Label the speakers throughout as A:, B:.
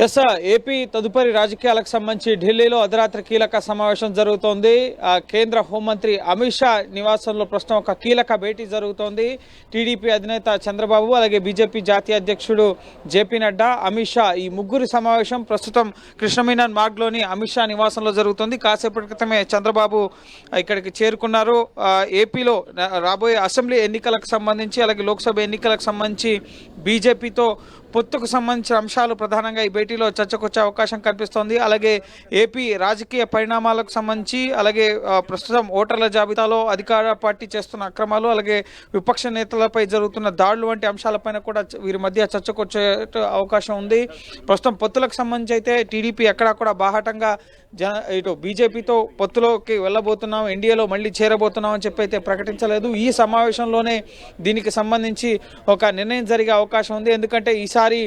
A: Yes AP తదుపరి రాజకీయాలకు సంబంధించి ఢిల్లీలో అర్ధరాత్రి కీలక సమావేశం జరుగుతోంది. కేంద్ర హోంమంత్రి అమిత్ షా నివాసంలో ప్రస్తుతం ఒక కీలక భేటీ జరుగుతోంది. టీడీపీ అధినేత చంద్రబాబు అలాగే బీజేపీ జాతీయ అధ్యక్షుడు జేపీ నడ్డా అమిత్ షా ఈ ముగ్గురు సమావేశం ప్రస్తుతం కృష్ణమీనన్ మార్గ్లోని అమిత్ షా నివాసంలో జరుగుతోంది. కాసేపటి క్రితమే చంద్రబాబు ఇక్కడికి చేరుకున్నారు. ఏపీలో రాబోయే అసెంబ్లీ ఎన్నికలకు సంబంధించి అలాగే లోక్సభ ఎన్నికలకు సంబంధించి బీజేపీతో పొత్తుకు సంబంధించిన అంశాలు ప్రధానంగా ఈ భేటీలో చర్చకొచ్చే అవకాశం కనిపిస్తోంది అలాగే ఏపీ రాజకీయ పరిణామాలకు సంబంధించి అలాగే ప్రస్తుతం ఓటర్ల జాబితాలో అధికార పార్టీ చేస్తున్న అక్రమాలు అలాగే విపక్ష నేతలపై జరుగుతున్న దాడులు వంటి అంశాలపైన కూడా వీరి మధ్య చర్చకొచ్చే అవకాశం ఉంది. ప్రస్తుతం పొత్తులకు సంబంధించి అయితే టీడీపీ ఎక్కడా కూడా బాహాటంగా జన ఇటు బీజేపీతో పొత్తులోకి వెళ్ళబోతున్నాం ఎన్డీఏలో మళ్ళీ చేరబోతున్నాం అని చెప్పి అయితే ప్రకటించలేదు. ఈ సమావేశంలోనే దీనికి సంబంధించి ఒక నిర్ణయం జరిగే అవకాశం ఉంది. ఎందుకంటే ఈసారి ఈసారి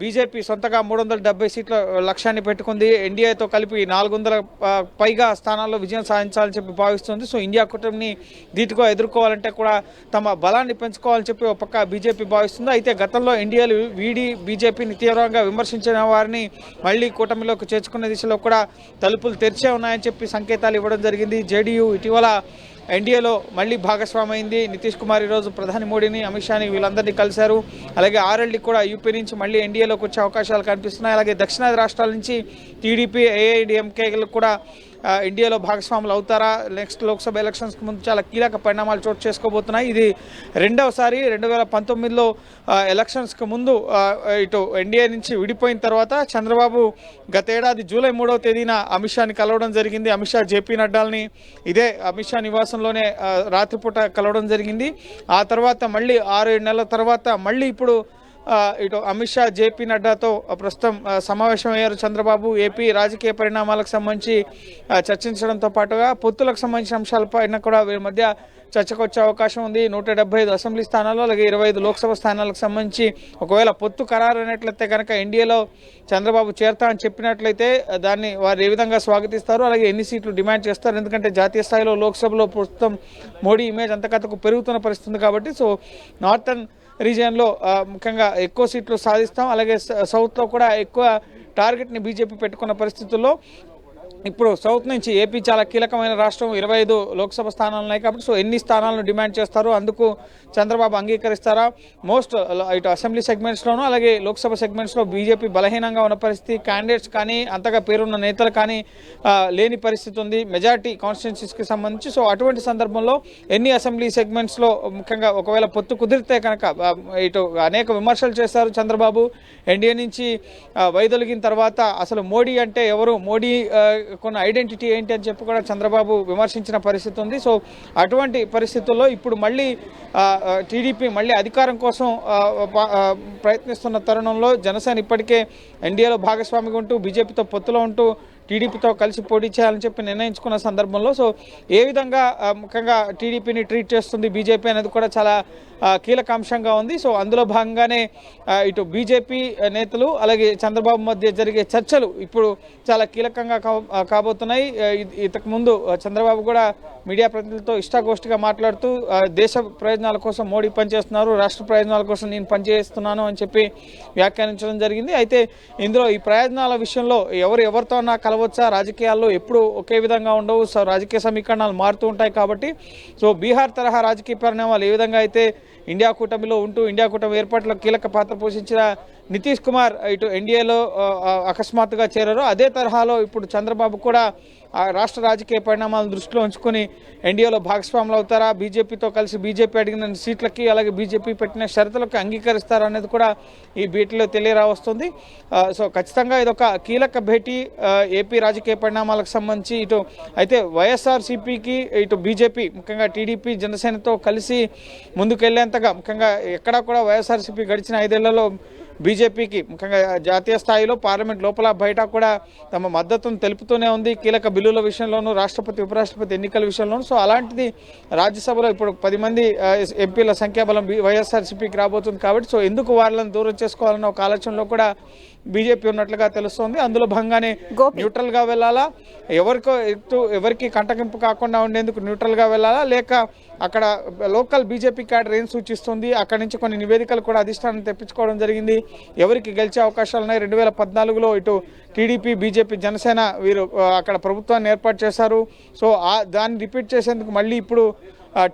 A: బీజేపీ సొంతగా మూడు వందల డెబ్బై సీట్ల లక్ష్యాన్ని పెట్టుకుంది. ఎన్డీఏతో కలిపి నాలుగు వందల పైగా స్థానాల్లో విజయం సాధించాలని చెప్పి భావిస్తుంది. సో ఇండియా కూటమిని ధీటుగా ఎదుర్కోవాలంటే కూడా తమ బలాన్ని పెంచుకోవాలని చెప్పి ఒక పక్క బీజేపీ భావిస్తుంది. అయితే గతంలో ఎన్డీఏలు వీడి బీజేపీని తీవ్రంగా విమర్శించిన వారిని మళ్ళీ కూటమిలోకి చేర్చుకునే దిశలో కూడా తలుపులు తెరిచే ఉన్నాయని చెప్పి సంకేతాలు ఇవ్వడం జరిగింది. జేడీయూ ఇటీవల ఎన్డీఏలో మళ్ళీ భాగస్వామైంది. నితీష్ కుమార్ ఈరోజు ప్రధాని మోడీని అమిత్ షాని వీళ్ళందరినీ కలిశారు. అలాగే ఆర్ఎల్డీ కూడా యూపీ నుంచి మళ్ళీ ఎన్డీఏలోకి వచ్చే అవకాశాలు కనిపిస్తున్నాయి. అలాగే దక్షిణాది రాష్ట్రాల నుంచి టీడీపీ ఏఐడిఎంకేలు కూడా ఇండియాలో భాగస్వాములు అవుతారా? నెక్స్ట్ లోక్సభ ఎలక్షన్స్కి ముందు చాలా కీలక పరిణామాలు చోటు చేసుకోబోతున్నాయి. ఇది రెండవసారి రెండు వేల పంతొమ్మిదిలో ఎలక్షన్స్కి ముందు ఇటు ఎన్డీఏ నుంచి విడిపోయిన తర్వాత చంద్రబాబు గతేడాది జూలై మూడవ తేదీన అమిత్ షాని కలవడం జరిగింది. అమిత్ షా జేపీ నడ్డాల్ని ఇదే అమిత్ షా నివాసంలోనే రాత్రిపూట కలవడం జరిగింది. ఆ తర్వాత మళ్ళీ ఆరు ఏడు నెలల తర్వాత మళ్ళీ ఇప్పుడు ఇటు అమిత్ షా జేపీ నడ్డాతో ప్రస్తుతం సమావేశమయ్యారు చంద్రబాబు ఏపీ రాజకీయ పరిణామాలకు సంబంధించి చర్చించడంతో పాటుగా పొత్తులకు సంబంధించిన అంశాలపైన కూడా వీరి మధ్య చర్చకు వచ్చే అవకాశం ఉంది. నూట డెబ్బై ఐదు అసెంబ్లీ స్థానాలు అలాగే ఇరవై ఐదు లోక్సభ స్థానాలకు సంబంధించి ఒకవేళ పొత్తు ఖరారు అయినట్లయితే కనుక ఎన్డీఏలో చంద్రబాబు చేరతా అని చెప్పినట్లయితే దాన్ని వారు ఏ విధంగా స్వాగతిస్తారు? అలాగే ఎన్ని సీట్లు డిమాండ్ చేస్తారు? ఎందుకంటే జాతీయ స్థాయిలో లోక్సభలో ప్రస్తుతం మోడీ ఇమేజ్ అంతకతకు పెరుగుతున్న పరిస్థితి కాబట్టి సో నార్థన్ రీజియన్లో ముఖ్యంగా ఎక్కువ సీట్లు సాధిస్తాం. అలాగే స- సౌత్లో కూడా ఎక్కువ టార్గెట్ని బీజేపీ పెట్టుకున్న పరిస్థితుల్లో ఇప్పుడు సౌత్ నుంచి ఏపీ చాలా కీలకమైన రాష్ట్రం ఇరవై ఐదు లోక్సభ స్థానాలు ఉన్నాయి కాబట్టి సో ఎన్ని స్థానాలను డిమాండ్ చేస్తారు అందుకు చంద్రబాబు అంగీకరిస్తారా? మోస్ట్ ఇటు అసెంబ్లీ సెగ్మెంట్స్లోనూ అలాగే లోక్సభ సెగ్మెంట్స్లో బీజేపీ బలహీనంగా ఉన్న పరిస్థితి క్యాండిడేట్స్ కానీ అంతగా పేరున్న నేతలు కానీ లేని పరిస్థితి ఉంది. మెజార్టీ కాన్స్టిట్యున్సీస్కి సంబంధించి సో అటువంటి సందర్భంలో ఎన్ని అసెంబ్లీ సెగ్మెంట్స్లో ముఖ్యంగా ఒకవేళ పొత్తు కుదిరితే కనుక ఇటు అనేక విమర్శలు చేశారు చంద్రబాబు. ఎన్డీఏ నుంచి వైదొలిగిన తర్వాత అసలు మోడీ అంటే ఎవరు? మోడీ కొన్న ఐడెంటిటీ ఏంటి అని చెప్పి కూడా చంద్రబాబు విమర్శించిన పరిస్థితి ఉంది. సో అటువంటి పరిస్థితుల్లో ఇప్పుడు మళ్ళీ టీడీపీ మళ్ళీ అధికారం కోసం ప్రయత్నిస్తున్న తరుణంలో జనసేన ఇప్పటికే ఎన్డీఏలో భాగస్వామిగా ఉంటూ బీజేపీతో పొత్తులో ఉంటూ టీడీపీతో కలిసి పోటీ చేయాలని చెప్పి నిర్ణయించుకున్న సందర్భంలో సో ఏ విధంగా ముఖ్యంగా టీడీపీని ట్రీట్ చేస్తుంది బీజేపీ అనేది కూడా చాలా కీలక అంశంగా ఉంది. సో అందులో భాగంగానే ఇటు బీజేపీ నేతలు అలాగే చంద్రబాబు మధ్య జరిగే చర్చలు ఇప్పుడు చాలా కీలకంగా కాబోతున్నాయి. ఇంతకుముందు చంద్రబాబు కూడా మీడియా ప్రతినిధులతో ఇష్టాగోష్ఠిగా మాట్లాడుతూ దేశ ప్రయోజనాల కోసం మోడీ పనిచేస్తున్నారు రాష్ట్ర ప్రయోజనాల కోసం నేను పనిచేస్తున్నాను అని చెప్పి వ్యాఖ్యానించడం జరిగింది. అయితే ఇందులో ఈ ప్రయోజనాల విషయంలో ఎవరు ఎవరితో అన్నా కలవచ్చా రాజకీయాల్లో ఎప్పుడు ఒకే విధంగా ఉండవు. సో రాజకీయ సమీకరణాలు మారుతూ ఉంటాయి కాబట్టి సో బీహార్ తరహా రాజకీయ పరిణామాలు ఏ విధంగా అయితే ఇండియా కూటమిలో ఉంటూ ఇండియా కూటమి ఏర్పాటులో కీలక పాత్ర పోషించిన నితీష్ కుమార్ ఇటు ఎన్డీఏలో అకస్మాత్తుగా చేరారు అదే తరహాలో ఇప్పుడు చంద్రబాబు కూడా రాష్ట్ర రాజకీయ పరిణామాలను దృష్టిలో ఉంచుకొని ఎన్డీఏలో భాగస్వాములు అవుతారా? బీజేపీతో కలిసి బీజేపీ అడిగిన సీట్లకి అలాగే బీజేపీ పెట్టిన షరతులకు అంగీకరిస్తారా అనేది కూడా ఈ భేటీలో తెలియరావస్తుంది. సో ఖచ్చితంగా ఇదొక కీలక భేటీ. ఏపీ రాజకీయ పరిణామాలకు సంబంధించి ఇటు అయితే వైఎస్ఆర్సీపీకి ఇటు బీజేపీ ముఖ్యంగా టీడీపీ జనసేనతో కలిసి ముందుకెళ్ళేంతగా ముఖ్యంగా ఎక్కడా కూడా వైఎస్ఆర్సీపీ గడిచిన ఐదేళ్ళలో బీజేపీకి ముఖ్యంగా జాతీయ స్థాయిలో పార్లమెంట్ లోపల బయట కూడా తమ మద్దతును తెలుపుతూనే ఉంది. కీలక బిల్లుల విషయంలోనూ రాష్ట్రపతి ఉపరాష్ట్రపతి ఎన్నికల విషయంలోనూ. సో అలాంటిది రాజ్యసభలో ఇప్పుడు పది మంది ఎంపీల సంఖ్యాబలం వైఎస్ఆర్సీపీకి రాబోతుంది కాబట్టి సో ఎందుకు వాళ్ళని దూరం చేసుకోవాలన్న ఒక ఆలోచనలో కూడా బీజేపీ ఉన్నట్లుగా తెలుస్తోంది. అందులో భాగంగానే
B: గోపి.
A: న్యూట్రల్గా వెళ్ళాలా? ఎవరికో ఎటు ఎవరికి కంటకింపు కాకుండా ఉండేందుకు న్యూట్రల్గా వెళ్ళాలా? లేక అక్కడ లోకల్ బీజేపీ క్యాడర్ ఏం సూచిస్తుంది? అక్కడ నుంచి కొన్ని నివేదికలు కూడా అధిష్టానం తెప్పించుకోవడం జరిగింది. ఎవరికి గెలిచే అవకాశాలు ఉన్నాయి? రెండు వేల పద్నాలుగులో ఇటు టీడీపీ బీజేపీ జనసేన వీరు అక్కడ ప్రభుత్వాన్ని ఏర్పాటు చేశారు. సో ఆ దాన్ని రిపీట్ చేసేందుకు మళ్ళీ ఇప్పుడు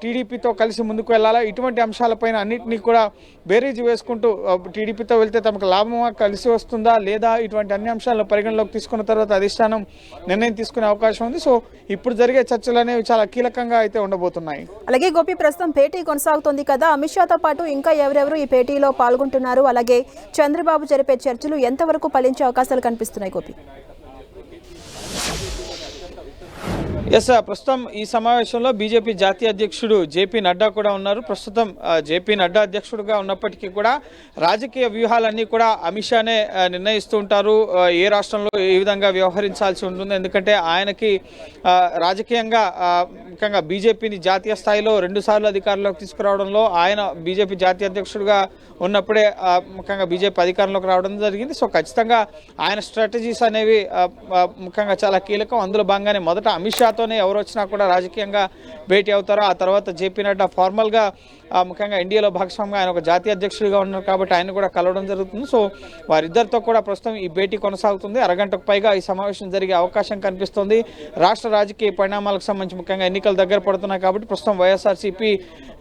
A: టీడీపీతో కలిసి ముందుకు వెళ్ళాలా? ఇటువంటి అంశాలపైన అన్నింటినీ కూడా బేరీజ్ వేసుకుంటూ టీడీపీతో వెళ్తే తమకు లాభమా? కలిసి వస్తుందా లేదా? ఇటువంటి అన్ని అంశాలను పరిగణలోకి తీసుకున్న తర్వాత అధిష్టానం నిర్ణయం తీసుకునే అవకాశం ఉంది. సో ఇప్పుడు జరిగే చర్చలు అనేవి చాలా కీలకంగా అయితే ఉండబోతున్నాయి.
B: అలాగే గోపి ప్రస్తుతం భేటీ కొనసాగుతోంది కదా. అమిత్ షాతో పాటు ఇంకా ఎవరెవరు ఈ భేటీలో పాల్గొంటున్నారు? అలాగే చంద్రబాబు జరిపే చర్చలు ఎంతవరకు ఫలించే అవకాశాలు కనిపిస్తున్నాయి గోపి?
A: ఎస్ ప్రస్తుతం ఈ సమావేశంలో బీజేపీ జాతీయ అధ్యక్షుడు జేపీ నడ్డా కూడా ఉన్నారు. ప్రస్తుతం జేపీ నడ్డా అధ్యక్షుడుగా ఉన్నప్పటికీ కూడా రాజకీయ వ్యూహాలన్నీ కూడా అమిత్ షానే నిర్ణయిస్తూ ఉంటారు. ఏ రాష్ట్రంలో ఏ విధంగా వ్యవహరించాల్సి ఉంటుంది? ఎందుకంటే ఆయనకి రాజకీయంగా ముఖ్యంగా బీజేపీని జాతీయ స్థాయిలో రెండు సార్లు అధికారంలోకి తీసుకురావడంలో ఆయన బీజేపీ జాతీయ అధ్యక్షుడుగా ఉన్నప్పుడే ముఖ్యంగా బీజేపీ అధికారంలోకి రావడం జరిగింది. సో ఖచ్చితంగా ఆయన స్ట్రాటజీస్ అనేవి ముఖ్యంగా చాలా కీలకం. అందులో భాగంగానే మొదట అమిత్ షా నడ్డాతోనే ఎవరు వచ్చినా కూడా రాజకీయంగా భేటీ అవుతారో ఆ తర్వాత జేపీ నడ్డా ఫార్మల్గా ముఖ్యంగా ఇండియాలో భాగస్వామిగా ఆయన ఒక జాతీయ అధ్యక్షుడిగా ఉన్నారు కాబట్టి ఆయన కూడా కలవడం జరుగుతుంది. సో వారిద్దరితో కూడా ప్రస్తుతం ఈ భేటీ కొనసాగుతుంది. అరగంటకు పైగా ఈ సమావేశం జరిగే అవకాశం కనిపిస్తుంది. రాష్ట్ర రాజకీయ పరిణామాలకు సంబంధించి ముఖ్యంగా ఎన్నికలు దగ్గర పడుతున్నాయి కాబట్టి ప్రస్తుతం వైఎస్ఆర్సీపీ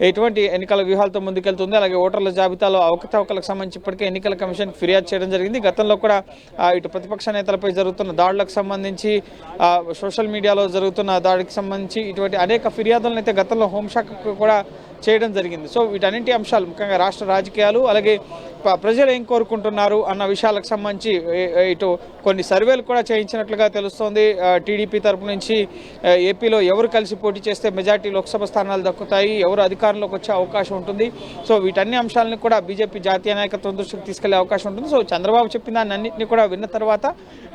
A: ఎటువంటి ఎన్నికల వ్యూహాలతో ముందుకెళ్తుంది. అలాగే ఓటర్ల జాబితాలో అవకతవకలకు సంబంధించి ఇప్పటికే ఎన్నికల కమిషన్ ఫిర్యాదు చేయడం జరిగింది. గతంలో కూడా ఇటు ప్రతిపక్ష నేతలపై జరుగుతున్న దాడులకు సంబంధించి సోషల్ మీడియాలో జరుగుతున్న దాడికి సంబంధించి ఇటువంటి అనేక ఫిర్యాదులను అయితే గతంలో హోంశాఖకు కూడా చేయడం జరిగింది. సో వీటన్నింటి అంశాలు ముఖ్యంగా రాష్ట్ర రాజకీయాలు అలాగే ప్రజలు ఏం కోరుకుంటున్నారు అన్న విషయాలకు సంబంధించి ఇటు కొన్ని సర్వేలు కూడా చేయించినట్లుగా తెలుస్తోంది. టీడీపీ తరపు నుంచి ఏపీలో ఎవరు కలిసి పోటీ చేస్తే మెజార్టీ లోక్సభ స్థానాలు దక్కుతాయి ఎవరు అధికారంలోకి వచ్చే అవకాశం ఉంటుంది. సో వీటన్ని అంశాలను కూడా బీజేపీ జాతీయ నాయకత్వం దృష్టికి తీసుకెళ్ళే అవకాశం ఉంటుంది. సో చంద్రబాబు చెప్పిన దాన్ని అన్నింటినీ కూడా విన్న తర్వాత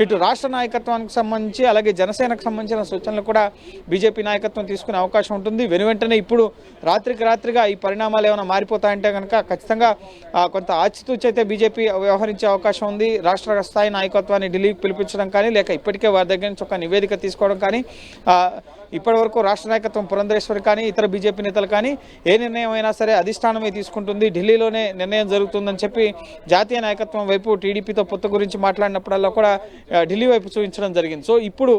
A: ఇటు రాష్ట్ర నాయకత్వానికి సంబంధించి అలాగే జనసేనకు సంబంధించిన సూచనలు కూడా బీజేపీ నాయకత్వం తీసుకునే అవకాశం ఉంటుంది. వెను వెంటనే ఇప్పుడు రాత్రికి రాత్రిగా ఈ పరిణామాలు ఏమైనా మారిపోతాయంటే కనుక ఖచ్చితంగా కొంత కొంత ఆచితూచి అయితే బీజేపీ వ్యవహరించే అవకాశం ఉంది. రాష్ట్ర స్థాయి నాయకత్వాన్ని ఢిల్లీకి పిలిపించడం కానీ లేక ఇప్పటికే వారి దగ్గర నుంచి ఒక నివేదిక తీసుకోవడం కానీ ఇప్పటివరకు రాష్ట్ర నాయకత్వం పురంధరేశ్వరి కానీ ఇతర బీజేపీ నేతలు కానీ ఏ నిర్ణయం అయినా సరే అధిష్టానమే తీసుకుంటుంది. ఢిల్లీలోనే నిర్ణయం జరుగుతుందని చెప్పి జాతీయ నాయకత్వం వైపు టీడీపీతో పొత్తు గురించి మాట్లాడినప్పుడల్లా కూడా ఢిల్లీ వైపు చూపించడం జరిగింది. సో ఇప్పుడు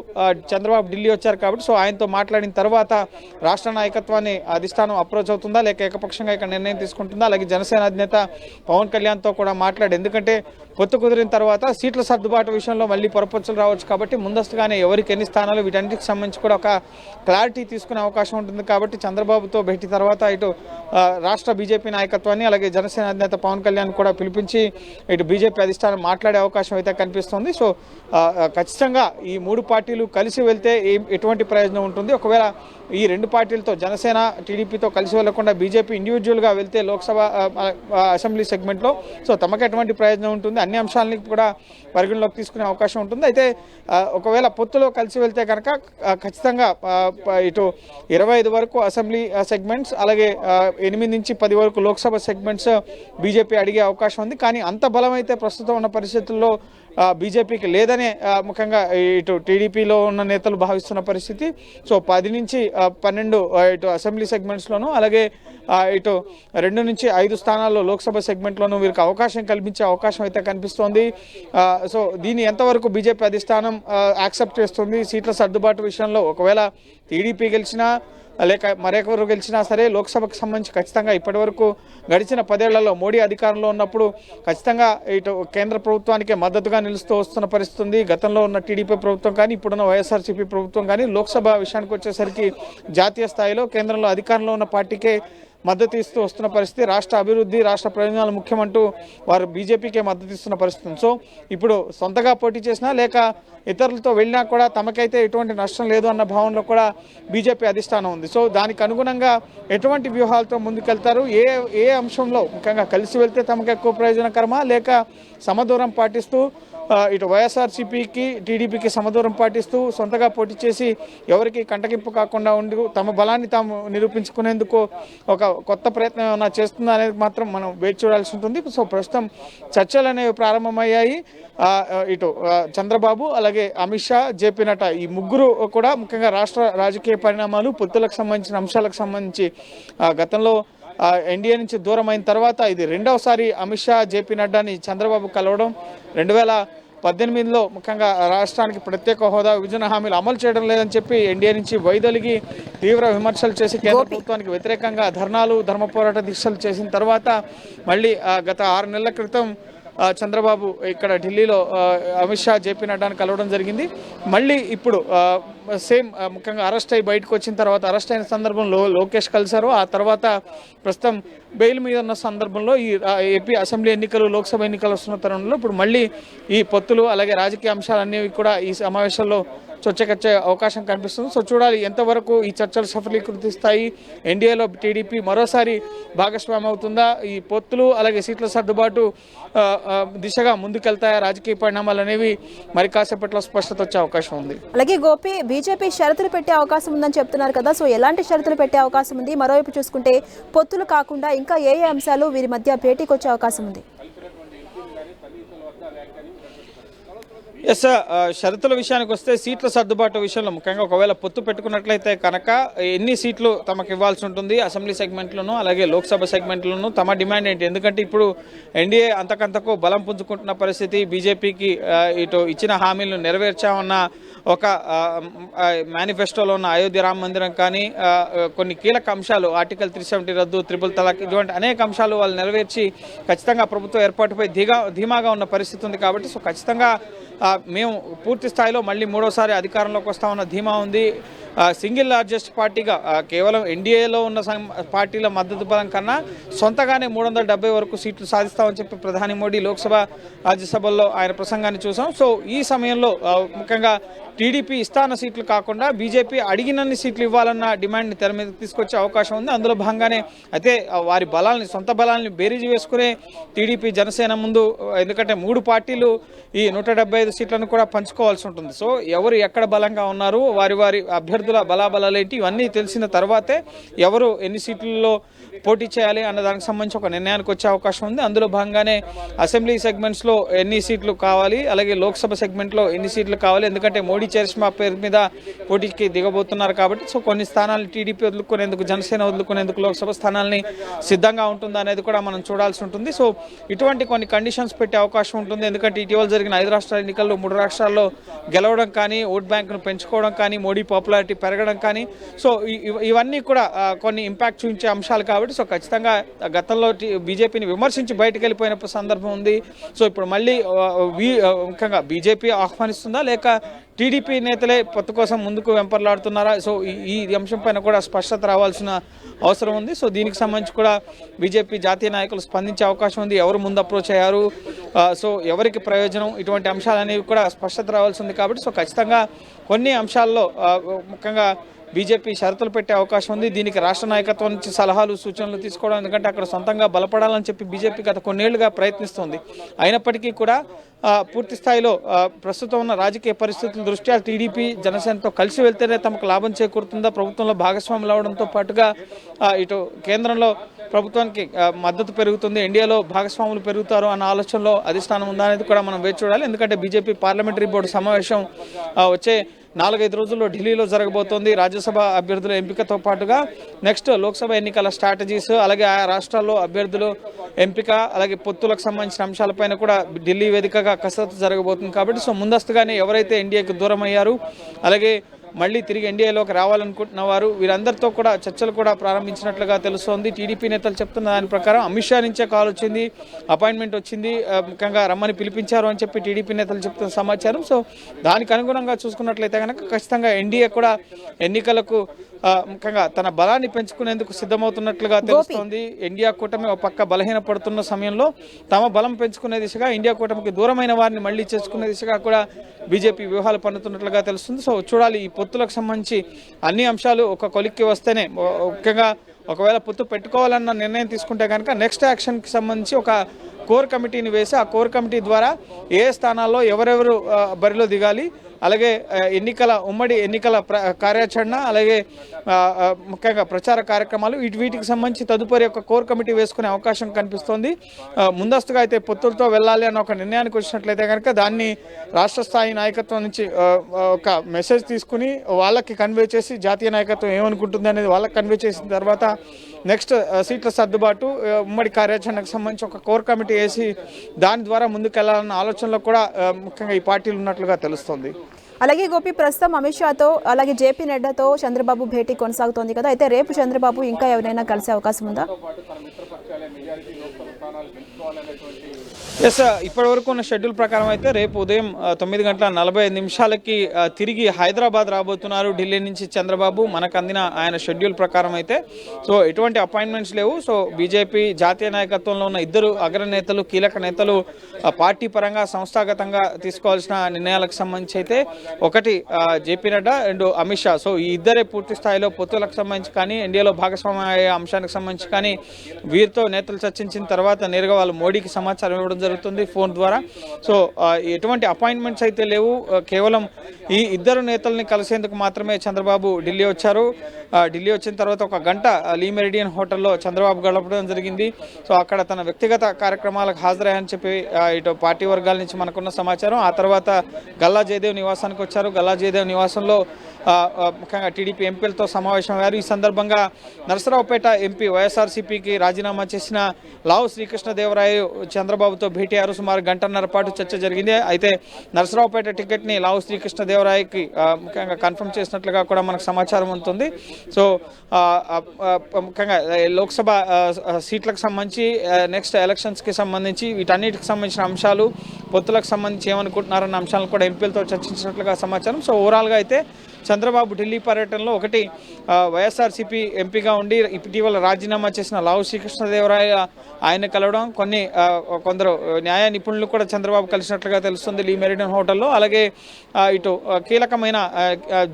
A: చంద్రబాబు ఢిల్లీ వచ్చారు కాబట్టి సో ఆయనతో మాట్లాడిన తర్వాత రాష్ట్ర నాయకత్వాన్ని అధిష్టానం అప్రోచ్ అవుతుందా? లేక ఏకపక్షంగా ఇక్కడ నిర్ణయం తీసుకుంటుందా? అలాగే జనసేన అధినేత పవన్ కళ్యాణ్తో కూడా మాట్లాడి ఎందుకంటే పొత్తు కుదిరిన తర్వాత సీట్ల సర్దుబాటు విషయంలో మళ్ళీ పొరపచ్చులు రావచ్చు కాబట్టి ముందస్తుగానే ఎవరికి ఎన్ని స్థానాలు వీటన్నిటికి సంబంధించి కూడా ఒక క్లారిటీ తీసుకునే అవకాశం ఉంటుంది కాబట్టి చంద్రబాబుతో భేటీ తర్వాత ఇటు రాష్ట్ర బీజేపీ నాయకత్వాన్ని అలాగే జనసేన అధినేత పవన్ కళ్యాణ్ కూడా పిలిపించి ఇటు బీజేపీ అధిష్టానం మాట్లాడే అవకాశం అయితే కనిపిస్తుంది. సో ఖచ్చితంగా ఈ మూడు పార్టీలు కలిసి వెళ్తే ఎటువంటి ప్రయోజనం ఉంటుంది? ఒకవేళ ఈ రెండు పార్టీలతో జనసేన టీడీపీతో కలిసి వెళ్ళకుండా బీజేపీ ఇండివిజువల్గా వెళ్తే లోక్సభ అసెంబ్లీ సెగ్మెంట్లో సో తమకు ఎటువంటి ప్రయోజనం ఉంటుంది? అన్ని అంశాలని కూడా పరిగణలోకి తీసుకునే అవకాశం ఉంటుంది. అయితే ఒకవేళ పొత్తులో కలిసి వెళ్తే కనుక ఖచ్చితంగా ఇటు ఇరవై ఐదు వరకు అసెంబ్లీ సెగ్మెంట్స్ అలాగే ఎనిమిది నుంచి పది వరకు లోక్సభ సెగ్మెంట్స్ బీజేపీ అడిగే అవకాశం ఉంది. కానీ అంత బలం అయితే ప్రస్తుతం ఉన్న పరిస్థితుల్లో బీజేపీకి లేదనే ముఖ్యంగా ఇటు టీడీపీలో ఉన్న నేతలు భావిస్తున్న పరిస్థితి. సో పది నుంచి పన్నెండు ఇటు అసెంబ్లీ సెగ్మెంట్స్లోనూ అలాగే ఇటు రెండు నుంచి ఐదు స్థానాల్లో లోక్సభ సెగ్మెంట్లోనూ వీరికి అవకాశం కల్పించే అవకాశం అయితే కనిపిస్తోంది. సో దీన్ని ఎంతవరకు బీజేపీ అధిష్టానం యాక్సెప్ట్ చేస్తుంది? సీట్ల సర్దుబాటు విషయంలో ఒకవేళ టీడీపీ గెలిచినా లేక మరెవరు గెలిచినా సరే లోక్సభకు సంబంధించి ఖచ్చితంగా ఇప్పటివరకు గడిచిన పదేళ్ళలో మోడీ అధికారంలో ఉన్నప్పుడు ఖచ్చితంగా ఇటు కేంద్ర ప్రభుత్వానికి మద్దతుగా నిలుస్తూ వస్తున్న పరిస్థితుంది గతంలో ఉన్న టీడీపీ ప్రభుత్వం కానీ ఇప్పుడున్న వైఎస్ఆర్సీపీ ప్రభుత్వం కానీ లోక్సభ విషయానికి వచ్చేసరికి జాతీయ స్థాయిలో కేంద్రంలో అధికారంలో ఉన్న పార్టీకే మద్దతు ఇస్తూ వస్తున్న పరిస్థితి రాష్ట్ర అభివృద్ధి రాష్ట్ర ప్రయోజనాలు ముఖ్యమంటూ వారు బీజేపీకే మద్దతు ఇస్తున్న పరిస్థితి సో ఇప్పుడు సొంతగా పోటీ చేసినా లేక ఇతరులతో వెళ్ళినా కూడా తమకైతే ఎటువంటి నష్టం లేదు అన్న భావనలో కూడా బీజేపీ అధిష్టానం ఉంది. సో దానికి అనుగుణంగా ఎటువంటి వ్యూహాలతో ముందుకెళ్తారు? ఏ ఏ అంశంలో ముఖ్యంగా కలిసి వెళ్తే తమకు ఎక్కువ ప్రయోజనకరమా? లేక సమదూరం పాటిస్తూ ఇటు వైఎస్ఆర్సీపీకి టీడీపీకి సమదూరం పాటిస్తూ సొంతగా పోటీ చేసి ఎవరికి కంటగింపు కాకుండా ఉండి తమ బలాన్ని తాము నిరూపించుకునేందుకు ఒక కొత్త ప్రయత్నం ఏమైనా చేస్తుందా అనేది మాత్రం మనం వేచి చూడాల్సి ఉంటుంది. సో ప్రస్తుతం చర్చలు అనేవి ప్రారంభమయ్యాయి. ఇటు చంద్రబాబు అలాగే అమిత్ షా జేపీ నడ్డా ఈ ముగ్గురు కూడా ముఖ్యంగా రాష్ట్ర రాజకీయ పరిణామాలు పొత్తులకు సంబంధించిన అంశాలకు సంబంధించి ఆ, గతంలో ఎన్డీఏ నుంచి దూరం అయిన తర్వాత ఇది రెండవసారి అమిత్ షా జేపీ నడ్డాని చంద్రబాబు కలవడం. రెండు వేల పద్దెనిమిదిలో ముఖ్యంగా రాష్ట్రానికి ప్రత్యేక హోదా విభజన హామీలు అమలు చేయడం లేదని చెప్పి ఎన్డీఏ నుంచి వైదొలిగి తీవ్ర విమర్శలు చేసి కేంద్ర ప్రభుత్వానికి వ్యతిరేకంగా ధర్నాలు ధర్మ పోరాట దీక్షలు చేసిన తర్వాత మళ్ళీ ఆ, గత ఆరు నెలల క్రితం చంద్రబాబు ఇక్కడ ఢిల్లీలో అమిత్ షా జేపీ నడ్డాను కలవడం జరిగింది. మళ్ళీ ఇప్పుడు సేమ్ ముఖ్యంగా అరెస్ట్ అయ్యి బయటకు వచ్చిన తర్వాత అరెస్ట్ అయిన సందర్భంలో లోకేష్ కలిశారు. ఆ తర్వాత ప్రస్తుతం బెయిల్ మీద ఉన్న సందర్భంలో ఈ ఏపీ అసెంబ్లీ ఎన్నికలు లోక్సభ ఎన్నికలు వస్తున్న తరుణంలో ఇప్పుడు మళ్ళీ ఈ పొత్తులు అలాగే రాజకీయ అంశాలన్నీ కూడా ఈ సమావేశంలో చొచ్చకొచ్చే అవకాశం కనిపిస్తుంది. సో చూడాలి ఎంతవరకు ఈ చర్చలు సఫలీకృతిస్తాయి. ఎన్డీఏలో టీడీపీ మరోసారి భాగస్వామ్యం అవుతుందా ఈ పొత్తులు అలాగే సీట్ల సర్దుబాటు దిశగా ముందుకెళ్తాయా? రాజకీయ పరిణామాలు అనేవి మరి కాసేపట్లో స్పష్టత వచ్చే అవకాశం ఉంది.
B: అలాగే గోపి బీజేపీ షరతులు పెట్టే అవకాశం ఉందని చెప్తున్నారు కదా. సో ఎలాంటి షరతులు పెట్టే అవకాశం ఉంది? మరోవైపు చూసుకుంటే పొత్తులు కాకుండా ఇంకా ఏ ఏ అంశాలు వీరి మధ్య భేటీకి వచ్చే అవకాశం ఉంది?
A: ఎస్ షరతుల విషయానికి వస్తే సీట్ల సర్దుబాటు విషయంలో ముఖ్యంగా ఒకవేళ పొత్తు పెట్టుకున్నట్లయితే కనుక ఎన్ని సీట్లు తమకు ఇవ్వాల్సి ఉంటుంది అసెంబ్లీ సెగ్మెంట్లోనూ అలాగే లోక్సభ సెగ్మెంట్లోనూ తమ డిమాండ్ ఏంటి? ఎందుకంటే ఇప్పుడు ఎన్డీఏ అంతకంతకు బలం పుంజుకుంటున్న పరిస్థితి బీజేపీకి ఇటు ఇచ్చిన హామీలను నెరవేర్చామన్న ఒక మేనిఫెస్టోలో ఉన్న అయోధ్య రామ మందిరం కానీ కొన్ని కీలక అంశాలు ఆర్టికల్ త్రీ సెవెంటీ రద్దు త్రిపుల్ తలాక్ ఇటువంటి అనేక అంశాలు వాళ్ళు నెరవేర్చి ఖచ్చితంగా ప్రభుత్వ ఏర్పాటుపై ధీగా ధీమాగా ఉన్న పరిస్థితి ఉంది కాబట్టి సో ఖచ్చితంగా మేము పూర్తి స్థాయిలో మళ్ళీ మూడోసారి అధికారంలోకి వస్తామన్న ధీమా ఉంది. సింగిల్ లార్జెస్ట్ పార్టీగా కేవలం ఎన్డీఏలో ఉన్న సం- పార్టీల మద్దతు బలం కన్నా సొంతగానే మూడు వందల డెబ్బై వరకు సీట్లు సాధిస్తామని చెప్పి ప్రధాని మోడీ లోక్సభ రాజ్యసభల్లో ఆయన ప్రసంగాన్ని చూసాం. సో ఈ సమయంలో ముఖ్యంగా టీడీపీ ఇస్తాన సీట్లు కాకుండా బీజేపీ అడిగినన్ని సీట్లు ఇవ్వాలన్న డిమాండ్ని తెర మీద తీసుకొచ్చే అవకాశం ఉంది. అందులో భాగంగానే అయితే వారి బలాల్ని సొంత బలాల్ని బేరీజు వేసుకునే టీడీపీ జనసేన ముందు ఎందుకంటే మూడు పార్టీలు ఈ నూట ఐదు సీట్లను కూడా పంచుకోవాల్సి ఉంటుంది. సో ఎవరు ఎక్కడ బలంగా ఉన్నారు వారి వారి అభ్యర్థి అభ్యర్థుల బలాబలాలు ఏంటి? ఇవన్నీ తెలిసిన తర్వాతే ఎవరు ఎన్ని సీట్లలో పోటీ చేయాలి అన్న దానికి సంబంధించి ఒక నిర్ణయానికి వచ్చే అవకాశం ఉంది. అందులో భాగంగానే అసెంబ్లీ సెగ్మెంట్స్లో ఎన్ని సీట్లు కావాలి అలాగే లోక్సభ సెగ్మెంట్లో ఎన్ని సీట్లు కావాలి ఎందుకంటే మోడీ చరిష్మా పేరు మీద పోటీకి దిగబోతున్నారు కాబట్టి సో కొన్ని స్థానాలు టీడీపీ వదులుకునేందుకు జనసేన వదులుకునేందుకు లోక్సభ స్థానాల్ని సిద్ధంగా ఉంటుందా అనేది కూడా మనం చూడాల్సి ఉంటుంది. సో ఇటువంటి కొన్ని కండిషన్స్ పెట్టే అవకాశం ఉంటుంది. ఎందుకంటే ఇటీవల జరిగిన ఐదు రాష్ట్రాల ఎన్నికల్లో మూడు రాష్ట్రాల్లో గెలవడం కానీ ఓట్ బ్యాంకును పెంచుకోవడం కానీ మోడీ పాపులారిటీ పెరగడం కానీ సో ఇవన్నీ కూడా కొన్ని ఇంపాక్ట్ చూపించే అంశాలు కాబట్టి సో ఖచ్చితంగా గతంలో బీజేపీని విమర్శించి బయటకు వెళ్ళిపోయిన సందర్భం ఉంది. సో ఇప్పుడు మళ్ళీ ముఖ్యంగా బీజేపీ ఆహ్వానిస్తుందా లేక టీడీపీ నేతలే పొత్తు కోసం ముందుకు వెంపర్లాడుతున్నారా? సో ఈ అంశం పైన కూడా స్పష్టత రావాల్సిన అవసరం ఉంది. సో దీనికి సంబంధించి కూడా బీజేపీ జాతీయ నాయకులు స్పందించే అవకాశం ఉంది. ఎవరు ముందు అప్రోచ్ అయ్యారు? సో ఎవరికి ప్రయోజనం? ఇటువంటి అంశాలు అనేవి కూడా స్పష్టత రావాల్సి ఉంది కాబట్టి సో ఖచ్చితంగా కొన్ని అంశాల్లో ముఖ్యంగా బీజేపీ షరతులు పెట్టే అవకాశం ఉంది. దీనికి రాష్ట్ర నాయకత్వం నుంచి సలహాలు సూచనలు తీసుకోవడం ఎందుకంటే అక్కడ సొంతంగా బలపడాలని చెప్పి బీజేపీ గత కొన్నేళ్ళుగా ప్రయత్నిస్తుంది. అయినప్పటికీ కూడా పూర్తి స్థాయిలో ప్రస్తుతం ఉన్న రాజకీయ పరిస్థితుల దృష్ట్యా టీడీపీ జనసేనతో కలిసి వెళ్తేనే తమకు లాభం చేకూరుతుందా? ప్రభుత్వంలో భాగస్వాములు అవడంతో పాటుగా ఇటు కేంద్రంలో ప్రభుత్వానికి మద్దతు పెరుగుతుంది. ఇండియాలో భాగస్వాములు పెరుగుతారు అన్న ఆలోచనలో అధిష్టానం ఉందా అనేది కూడా మనం వేచి చూడాలి. ఎందుకంటే బీజేపీ పార్లమెంటరీ బోర్డు సమావేశం వచ్చే నాలుగైదు రోజుల్లో ఢిల్లీలో జరగబోతోంది రాజ్యసభ అభ్యర్థుల ఎంపికతో పాటుగా నెక్స్ట్ లోక్సభ ఎన్నికల స్ట్రాటజీస్ అలాగే ఆ రాష్ట్రాల్లో అభ్యర్థులు ఎంపిక అలాగే పొత్తులకు సంబంధించిన అంశాలపైన కూడా ఢిల్లీ వేదికగా కసరత్తు జరగబోతుంది. కాబట్టి సో ముందస్తుగానే ఎవరైతే ఎన్డీఏకి దూరం అయ్యారు అలాగే మళ్ళీ తిరిగి ఎన్డీఏలోకి రావాలనుకుంటున్న వారు వీరందరితో కూడా చర్చలు కూడా ప్రారంభించినట్లుగా తెలుస్తోంది. టీడీపీ నేతలు చెప్తున్న దాని ప్రకారం అమిత్ షా నుంచే కాల్ వచ్చింది అపాయింట్మెంట్ వచ్చింది ముఖ్యంగా రమ్మని పిలిపించారు అని చెప్పి టీడీపీ నేతలు చెప్తున్న సమాచారం. సో దానికి అనుగుణంగా చూసుకున్నట్లయితే కనుక ఖచ్చితంగా ఎన్డీఏ కూడా ఎన్నికలకు ముఖ్యంగా తన బలాన్ని పెంచుకునేందుకు సిద్ధమవుతున్నట్లుగా తెలుస్తోంది. ఇండియా కూటమి ఒక పక్క బలహీన పడుతున్న సమయంలో తమ బలం పెంచుకునే దిశగా ఇండియా కూటమికి దూరమైన వారిని మళ్ళీ చేసుకునే దిశగా కూడా బీజేపీ వ్యూహాలు పన్నుతున్నట్లుగా తెలుస్తుంది. సో చూడాలి ఈ పొత్తులకు సంబంధించి అన్ని అంశాలు ఒక కొలిక్కి వస్తేనే ముఖ్యంగా ఒకవేళ పొత్తు పెట్టుకోవాలన్న నిర్ణయం తీసుకుంటే కనుక నెక్స్ట్ యాక్షన్కి సంబంధించి ఒక కోర్ కమిటీని వేసి ఆ కోర్ కమిటీ ద్వారా ఏ స్థానాల్లో ఎవరెవరు బరిలో దిగాలి అలాగే ఎన్నికల ఉమ్మడి ఎన్నికల ప్ర కార్యాచరణ అలాగే ముఖ్యంగా ప్రచార కార్యక్రమాలు వీటి వీటికి సంబంధించి తదుపరి ఒక కోర్ కమిటీ వేసుకునే అవకాశం కనిపిస్తోంది. ముందస్తుగా అయితే పొత్తులతో వెళ్ళాలి అన్న ఒక నిర్ణయానికి వచ్చినట్లయితే కనుక దాన్ని రాష్ట్ర స్థాయి నాయకత్వం నుంచి ఒక మెసేజ్ తీసుకుని వాళ్ళకి కన్వే చేసి జాతీయ నాయకత్వం ఏమనుకుంటుంది అనేది వాళ్ళకి కన్వే చేసిన తర్వాత నెక్స్ట్ uh, సీట్ల సర్దుబాటు uh, ఉమ్మడి కార్యాచరణకు సంబంధించి ఒక కోర్ కమిటీ వేసి దాని ద్వారా ముందుకెళ్ళాలన్న ఆలోచనలో కూడా uh, ముఖ్యంగా ఈ పార్టీలు ఉన్నట్లుగా తెలుస్తోంది.
B: అలాగే గోపి ప్రస్తుతం అమిత్ షాతో అలాగే జేపీ నడ్డాతో చంద్రబాబు భేటీ కొనసాగుతోంది కదా. అయితే రేపు చంద్రబాబు ఇంకా ఎవరైనా కలిసే అవకాశం ఉందా?
A: ఎస్ ఇప్పటి వరకు ఉన్న షెడ్యూల్ ప్రకారం అయితే రేపు ఉదయం తొమ్మిది గంటల నలభై ఐదు నిమిషాలకి తిరిగి హైదరాబాద్ రాబోతున్నారు. ఢిల్లీ నుంచి చంద్రబాబు మనకు అందిన ఆయన షెడ్యూల్ ప్రకారం అయితే. సో ఎటువంటి అపాయింట్మెంట్స్ లేవు. సో బీజేపీ జాతీయ నాయకత్వంలో ఉన్న ఇద్దరు అగ్రనేతలు కీలక నేతలు పార్టీ పరంగా సంస్థాగతంగా తీసుకోవాల్సిన నిర్ణయాలకు సంబంధించి అయితే ఒకటి జేపీ నడ్డా రెండు అమిత్ షా. సో ఈ ఇద్దరే పూర్తి స్థాయిలో పొత్తులకు సంబంధించి కానీ ఎన్డీఏలో భాగస్వామ్య అయ్యే అంశానికి సంబంధించి కానీ వీరితో నేతలు చర్చించిన తర్వాత నేరుగా వాళ్ళు మోడీకి సమాచారం ఇవ్వడం జరుగుతుంది ఫోన్ ద్వారా. సో ఎటువంటి అపాయింట్మెంట్స్ అయితే లేవు. కేవలం ఈ ఇద్దరు నేతల్ని కలిసేందుకు మాత్రమే చంద్రబాబు ఢిల్లీ వచ్చారు. ఢిల్లీ వచ్చిన తర్వాత ఒక గంట లీ మెరిడియన్ హోటల్లో చంద్రబాబు గడపడం జరిగింది. సో అక్కడ తన వ్యక్తిగత కార్యక్రమాలకు హాజరయ్యని చెప్పి ఇటు పార్టీ వర్గాల నుంచి మనకున్న సమాచారం. ఆ తర్వాత గల్లా జయదేవ్ నివాసానికి వచ్చారు. గల్లా జయదేవ్ నివాసంలో ముఖ్యంగా టీడీపీ ఎంపీలతో సమావేశం అయ్యారు. ఈ సందర్భంగా నరసరావుపేట ఎంపీ వైఎస్ఆర్సీపీకి రాజీనామా చేసిన లావు శ్రీకృష్ణదేవరాయ చంద్రబాబుతో భేటీ అయ్యారు. సుమారు గంటన్నర పాటు చర్చ జరిగింది. అయితే నరసరావుపేట టికెట్ని లావు శ్రీకృష్ణదేవరాయకి ముఖ్యంగా కన్ఫర్మ్ చేసినట్లుగా కూడా మనకు సమాచారం ఉంటుంది సో ముఖ్యంగా లోక్సభ సీట్లకు సంబంధించి నెక్స్ట్ ఎలక్షన్స్కి సంబంధించి వీటన్నిటికి సంబంధించిన అంశాలు పొత్తులకు సంబంధించి ఏమనుకుంటున్నారన్న అంశాలను కూడా ఎంపీలతో చర్చించినట్లుగా సమాచారం. సో ఓవరాల్గా అయితే చంద్రబాబు ఢిల్లీ పర్యటనలో ఒకటి వైఎస్ఆర్సీపీ ఎంపీగా ఉండి ఇటీవల రాజీనామా చేసిన లావు శ్రీకృష్ణదేవరాయ ఆయన కలవడం కొన్ని కొందరు న్యాయ నిపుణులు కూడా చంద్రబాబు కలిసినట్లుగా తెలుస్తుంది లీ మెరిడన్ హోటల్లో. అలాగే ఇటు కీలకమైన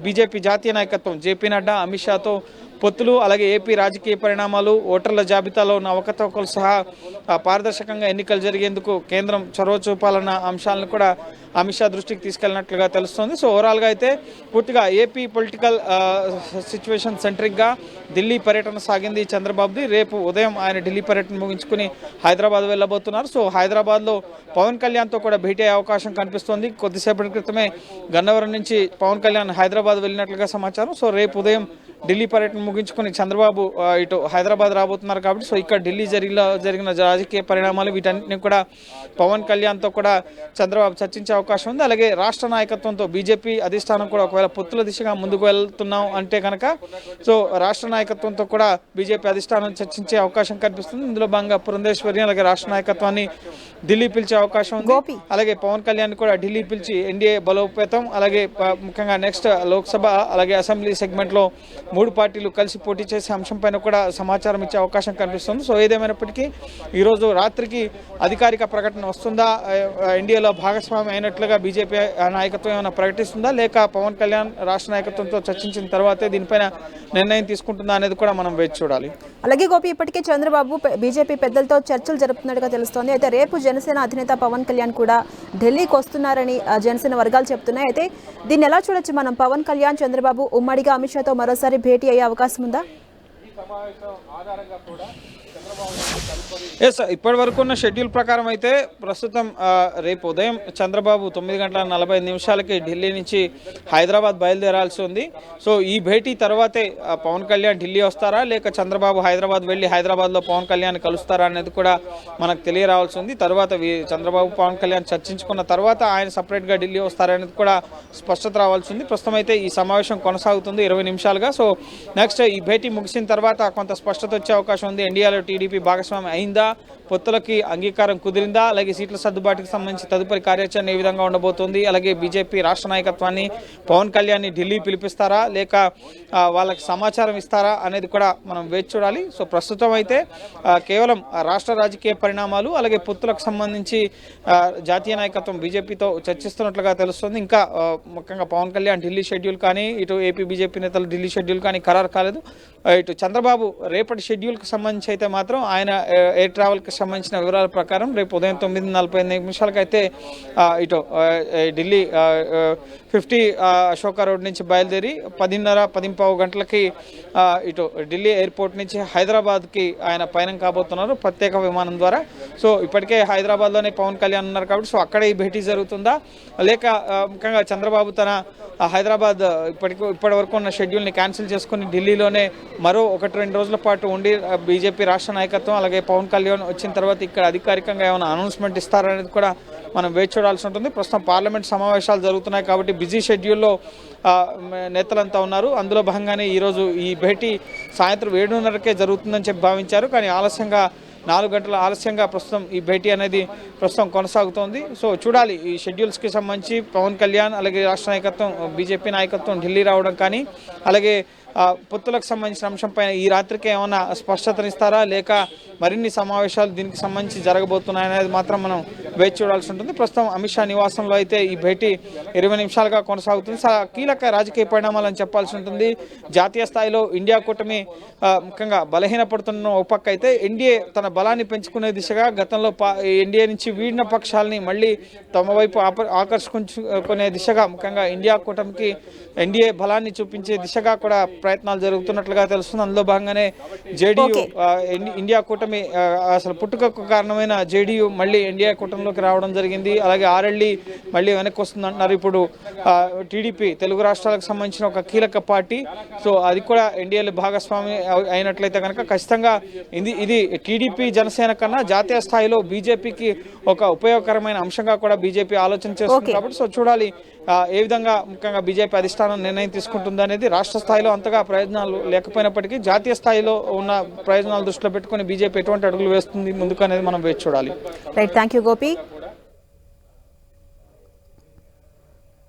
A: బీజేపీ జాతీయ నాయకత్వం జేపీ నడ్డా అమిత్ షాతో పొత్తులు అలాగే ఏపీ రాజకీయ పరిణామాలు ఓటర్ల జాబితాలో ఉన్న అవకతవకలు సహా పారదర్శకంగా ఎన్నికలు జరిగేందుకు కేంద్రం చొరవ చూపాలన్న అంశాలను కూడా అమిత్ షా దృష్టికి తీసుకెళ్ళినట్లుగా తెలుస్తోంది. సో ఓవరాల్గా అయితే పూర్తిగా ఏపీ పొలిటికల్ సిచ్యువేషన్ సెంట్రిక్గా ఢిల్లీ పర్యటన సాగింది చంద్రబాబుది. రేపు ఉదయం ఆయన ఢిల్లీ పర్యటన ముగించుకుని హైదరాబాద్ వెళ్ళబోతున్నారు. సో హైదరాబాద్లో పవన్ కళ్యాణ్తో కూడా భేటీ అయ్యే అవకాశం కనిపిస్తోంది. కొద్దిసేపటి క్రితమే గన్నవరం నుంచి పవన్ కళ్యాణ్ హైదరాబాద్ వెళ్ళినట్లుగా సమాచారం. సో రేపు ఉదయం ఢిల్లీ పర్యటన ముగించుకుని చంద్రబాబు ఇటు హైదరాబాద్ రాబోతున్నారు కాబట్టి సో ఇక్కడ ఢిల్లీ జరిగిన జరిగిన రాజకీయ పరిణామాలు వీటన్నిటిని కూడా పవన్ కళ్యాణ్తో కూడా చంద్రబాబు చర్చించే అవకాశం ఉంది. అలాగే రాష్ట్ర నాయకత్వంతో బీజేపీ అధిష్టానం కూడా ఒకవేళ పొత్తుల దిశగా ముందుకు వెళ్తున్నాం అంటే కనుక సో రాష్ట్ర నాయకత్వంతో కూడా బీజేపీ అధిష్టానం చర్చించే అవకాశం కనిపిస్తుంది. ఇందులో భాగంగా పురంధేశ్వరి అలాగే రాష్ట్ర నాయకత్వాన్ని ఢిల్లీ పిలిచే అవకాశం ఉంది. అలాగే పవన్ కళ్యాణ్ కూడా ఢిల్లీ పిలిచి ఎన్డీఏ బలోపేతం. అలాగే ముఖ్యంగా నెక్స్ట్ లోక్సభ అలాగే అసెంబ్లీ సెగ్మెంట్లో మూడు పార్టీలు కలిసి పోటీ చేసే అంశం పైన కూడా సమాచారం ఇచ్చే అవకాశం కనిపిస్తుంది. సో ఏదేమైనప్పటికీ ఈరోజు రాత్రికి అధికారిక ప్రకటన వస్తుందా? ఎన్డీఏలో భాగస్వామి అయినట్లుగా బీజేపీ నాయకత్వం ఏమైనా ప్రకటిస్తుందా? లేక పవన్ కళ్యాణ్ రాష్ట్ర నాయకత్వంతో చర్చించిన తర్వాతే దీనిపైన నిర్ణయం తీసుకుంటుందా అనేది కూడా మనం వేచి చూడాలి.
B: అలాగే గోపి ఇప్పటికే చంద్రబాబు బీజేపీ పెద్దలతో చర్చలు జరుపుతున్నట్టుగా తెలుస్తోంది. అయితే రేపు జనసేన అధినేత పవన్ కళ్యాణ్ కూడా ఢిల్లీకి వస్తున్నారని ఆ, జనసేన వర్గాలు చెప్తున్నాయి. అయితే దీన్ని ఎలా చూడొచ్చు మనం? పవన్ కళ్యాణ్ చంద్రబాబు ఉమ్మడిగా అమిత్ షాతో మరోసారి భేటీ అయ్యే అవకాశం ఉందా?
A: ఎస్ ఇప్పటి వరకు ఉన్న షెడ్యూల్ ప్రకారం అయితే ప్రస్తుతం రేపు ఉదయం చంద్రబాబు తొమ్మిది గంటల నలభై ఐదు నిమిషాలకి ఢిల్లీ నుంచి హైదరాబాద్ బయలుదేరాల్సి ఉంది. సో ఈ భేటీ తర్వాతే పవన్ కళ్యాణ్ ఢిల్లీ వస్తారా? లేక చంద్రబాబు హైదరాబాద్ వెళ్ళి హైదరాబాద్లో పవన్ కళ్యాణ్ కలుస్తారా అనేది కూడా మనకు తెలియరావాల్సి ఉంది. తర్వాత చంద్రబాబు పవన్ కళ్యాణ్ చర్చించుకున్న తర్వాత ఆయన సపరేట్గా ఢిల్లీ వస్తారనేది కూడా స్పష్టత రావాల్సి ఉంది. ప్రస్తుతం అయితే ఈ సమావేశం కొనసాగుతుంది ఇరవై నిమిషాలుగా. సో నెక్స్ట్ ఈ భేటీ ముగిసిన తర్వాత కొంత స్పష్టత వచ్చే అవకాశం ఉంది. ఎన్డీఏలో టీడీపీ భాగస్వామి అయింది. పొత్తులకి అంగీకారం కుదిరిందా? అలాగే సీట్ల సర్దుబాటుకి సంబంధించి తదుపరి కార్యాచరణ ఏ విధంగా ఉండబోతుంది? అలాగే బీజేపీ రాష్ట్ర నాయకత్వాన్ని పవన్ కళ్యాణ్ని ఢిల్లీ పిలిపిస్తారా? లేక వాళ్ళకి సమాచారం ఇస్తారా? అనేది కూడా మనం వేచి చూడాలి. సో ప్రస్తుతం అయితే కేవలం రాష్ట్ర రాజకీయ పరిణామాలు అలాగే పొత్తులకు సంబంధించి జాతీయ నాయకత్వం బీజేపీతో చర్చిస్తున్నట్లుగా తెలుస్తుంది. ఇంకా ముఖ్యంగా పవన్ కళ్యాణ్ ఢిల్లీ షెడ్యూల్ కానీ ఇటు ఏపీ బీజేపీ నేతలు ఢిల్లీ షెడ్యూల్ కానీ ఖరారు కాలేదు. ఇటు చంద్రబాబు రేపటి షెడ్యూల్కి సంబంధించి అయితే మాత్రం ఆయన ఎయిర్ ట్రావెల్కి సంబంధించిన వివరాల ప్రకారం రేపు ఉదయం తొమ్మిది నలభై ఎనిమిది నిమిషాలకైతే ఇటు ఢిల్లీ ఫిఫ్టీ అశోక రోడ్ నుంచి బయలుదేరి పదిన్నర పదింపావు గంటలకి ఇటు ఢిల్లీ ఎయిర్పోర్ట్ నుంచి హైదరాబాద్కి ఆయన పయనం కాబోతున్నారు ప్రత్యేక విమానం ద్వారా. సో ఇప్పటికే హైదరాబాద్లోనే పవన్ కళ్యాణ్ ఉన్నారు కాబట్టి సో అక్కడే ఈ భేటీ జరుగుతుందా? లేక ముఖ్యంగా చంద్రబాబు తన హైదరాబాద్ ఇప్పటికి ఇప్పటి వరకు ఉన్న షెడ్యూల్ని క్యాన్సిల్ చేసుకుని ఢిల్లీలోనే మరో ఒకటి రెండు రోజుల పాటు ఉండి బీజేపీ రాష్ట్ర నాయకత్వం అలాగే పవన్ కళ్యాణ్ వచ్చిన తర్వాత ఇక్కడ అధికారికంగా ఏమైనా అనౌన్స్మెంట్ ఇస్తారనేది కూడా మనం వేచి చూడాల్సి ఉంటుంది. ప్రస్తుతం పార్లమెంట్ సమావేశాలు జరుగుతున్నాయి కాబట్టి బిజీ షెడ్యూల్లో నేతలంతా ఉన్నారు. అందులో భాగంగానే ఈరోజు ఈ భేటీ సాయంత్రం ఏడున్నరకే జరుగుతుందని చెప్పి భావించారు. కానీ ఆలస్యంగా నాలుగు గంటల ఆలస్యంగా ప్రస్తుతం ఈ భేటీ అనేది ప్రస్తుతం కొనసాగుతోంది. సో చూడాలి. ఈ షెడ్యూల్స్కి సంబంధించి పవన్ కళ్యాణ్ అలాగే రాష్ట్ర నాయకత్వం బీజేపీ నాయకత్వం ఢిల్లీ రావడం కానీ అలాగే పొత్తులకు సంబంధించిన అంశంపైన ఈ రాత్రికి ఏమైనా స్పష్టతనిస్తారా? లేక మరిన్ని సమావేశాలు దీనికి సంబంధించి జరగబోతున్నాయనేది మాత్రం మనం వేచి చూడాల్సి ఉంటుంది. ప్రస్తుతం అమిత్ షా నివాసంలో అయితే ఈ భేటీ ఇరవై నిమిషాలుగా కొనసాగుతుంది. కీలక రాజకీయ పరిణామాలని చెప్పాల్సి ఉంటుంది. జాతీయ స్థాయిలో ఇండియా కూటమి ముఖ్యంగా బలహీనపడుతున్న ఒక పక్క అయితే ఎన్డీఏ తన బలాన్ని పెంచుకునే దిశగా గతంలో పా ఎన్డీఏ నుంచి వీడిన పక్షాలని మళ్ళీ తమ వైపు ఆకర్షించుకునే దిశగా ముఖ్యంగా ఇండియా కూటమికి ఎన్డీఏ బలాన్ని చూపించే దిశగా కూడా ప్రయత్నాలు జరుగుతున్నట్లుగా తెలుస్తుంది. అందులో భాగంగానే జేడీయూ ఇండియా కూటమి అసలు పుట్టుకకు కారణమైన జేడీయూ మళ్ళీ ఇండియా కూటమిలోకి రావడం జరిగింది. అలాగే ఆర్ఎల్డీ మళ్ళీ వెనక్కి వస్తుంది అంటున్నారు. ఇప్పుడు టీడీపీ తెలుగు రాష్ట్రాలకు సంబంధించిన ఒక కీలక పార్టీ. సో అది కూడా ఎన్డీఏలో భాగస్వామి అయి- అయినట్లయితే కనుక ఖచ్చితంగా ఇది ఇది టీడీపీ జనసేన కన్నా జాతీయ స్థాయిలో బీజేపీకి ఒక ఉపయోగకరమైన అంశంగా కూడా బీజేపీ ఆలోచన చేస్తుంది కాబట్టి సో చూడాలి ఏ విధంగా ముఖ్యంగా బీజేపీ అధిష్టానం నిర్ణయం తీసుకుంటుంది అనేది రాష్ట్ర స్థాయిలో అంతగా ప్రయోజనాలు లేకపోయినప్పటికీ జాతీయ స్థాయిలో ఉన్న ప్రయోజనాలు దృష్టిలో పెట్టుకుని బీజేపీ ఎటువంటి అడుగులు వేస్తుంది ముందుకు అనేది మనం వేచి చూడాలి.
B: Right thank you Gopi